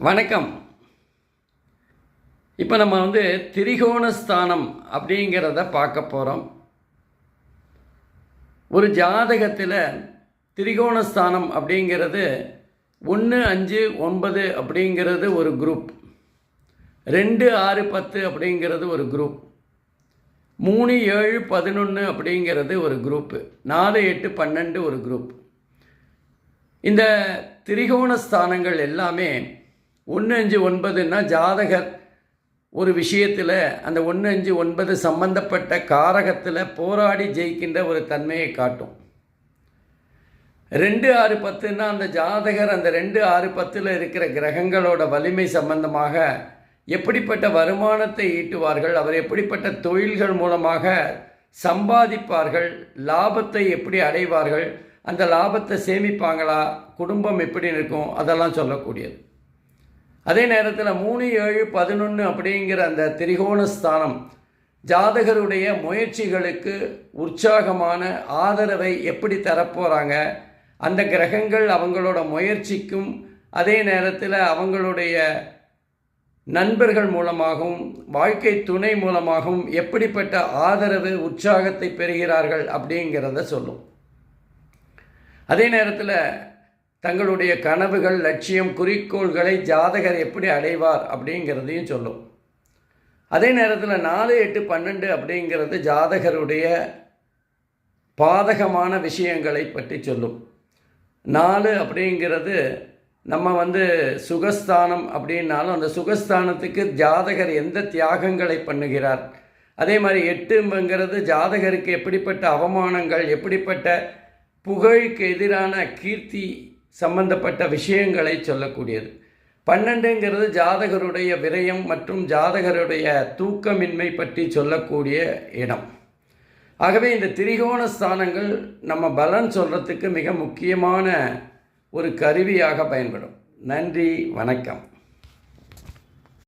வணக்கம். இப்போ நம்ம வந்து திரிகோணஸ்தானம் அப்படிங்கிறத பார்க்க போகிறோம் ஒரு ஜாதகத்தில் திரிகோணஸ்தானம் அப்படிங்கிறது ஒன்று அஞ்சு ஒன்பது அப்படிங்கிறது ஒரு குரூப் ரெண்டு ஆறு பத்து அப்படிங்கிறது ஒரு குரூப் மூணு ஏழு பதினொன்று அப்படிங்கிறது ஒரு குரூப்பு நாலு எட்டு பன்னெண்டு ஒரு குரூப் இந்த திரிகோண ஸ்தானங்கள் எல்லாமே ஒன்று அஞ்சு ஒன்பதுன்னா ஜாதகர். ஒரு விஷயத்தில் அந்த ஒன்று அஞ்சு ஒன்பது சம்பந்தப்பட்ட காரகத்தில் போராடி ஜெயிக்கின்ற ஒரு தன்மையை காட்டும். ரெண்டு ஆறு பத்துன்னா அந்த ஜாதகர் அந்த ரெண்டு ஆறு பத்தில் இருக்கிற கிரகங்களோட வலிமை சம்பந்தமாக எப்படிப்பட்ட வருமானத்தை ஈட்டுவார்கள் அவர் எப்படிப்பட்ட தொழில்கள் மூலமாக சம்பாதிப்பார்கள் லாபத்தை எப்படி அடைவார்கள் அந்த லாபத்தை சேமிப்பாங்களா குடும்பம் எப்படி இருக்கும் அதெல்லாம் சொல்லக்கூடியது. அதே நேரத்தில் மூணு ஏழு பதினொன்று அப்படிங்கிற அந்த திரிகோணஸ்தானம் ஜாதகருடைய முயற்சிகளுக்கு உற்சாகமான ஆதரவை எப்படி தரப்போகிறாங்க அந்த கிரகங்கள் அவங்களோட முயற்சிக்கும் அதே நேரத்தில் அவங்களுடைய நண்பர்கள் மூலமாகவும் வாழ்க்கை துணை மூலமாகவும் எப்படிப்பட்ட ஆதரவு உற்சாகத்தை பெறுகிறார்கள் அப்படிங்கிறத சொல்லும். அதே நேரத்தில் தங்களுடைய கனவுகள் லட்சியம் குறிக்கோள்களை ஜாதகர் எப்படி அடைவார் அப்படிங்கிறதையும் சொல்லும். அதே நேரத்தில் நாலு எட்டு பன்னெண்டு அப்படிங்கிறது ஜாதகருடைய பாதகமான விஷயங்களை பற்றி சொல்லும். நாலு அப்படிங்கிறது நம்ம வந்து சுகஸ்தானம் அப்படின்னாலும் அந்த சுகஸ்தானத்துக்கு ஜாதகர் எந்த தியாகங்களை பண்ணுகிறார்? அதே மாதிரி எட்டுங்கிறது ஜாதகருக்கு எப்படிப்பட்ட அவமானங்கள் எப்படிப்பட்ட புகழுக்கு எதிரான கீர்த்தி சம்பந்தப்பட்ட விஷயங்களை சொல்லக்கூடியது. பன்னெண்டுங்கிறது ஜாதகருடைய விரயம் மற்றும் ஜாதகருடைய தூக்கமின்மை பற்றி சொல்லக்கூடிய இடம். ஆகவே இந்த திரிகோண ஸ்தானங்கள் நம்ம பலன் சொல்கிறதுக்கு மிக முக்கியமான ஒரு கருவியாக பயன்படும். நன்றி வணக்கம்.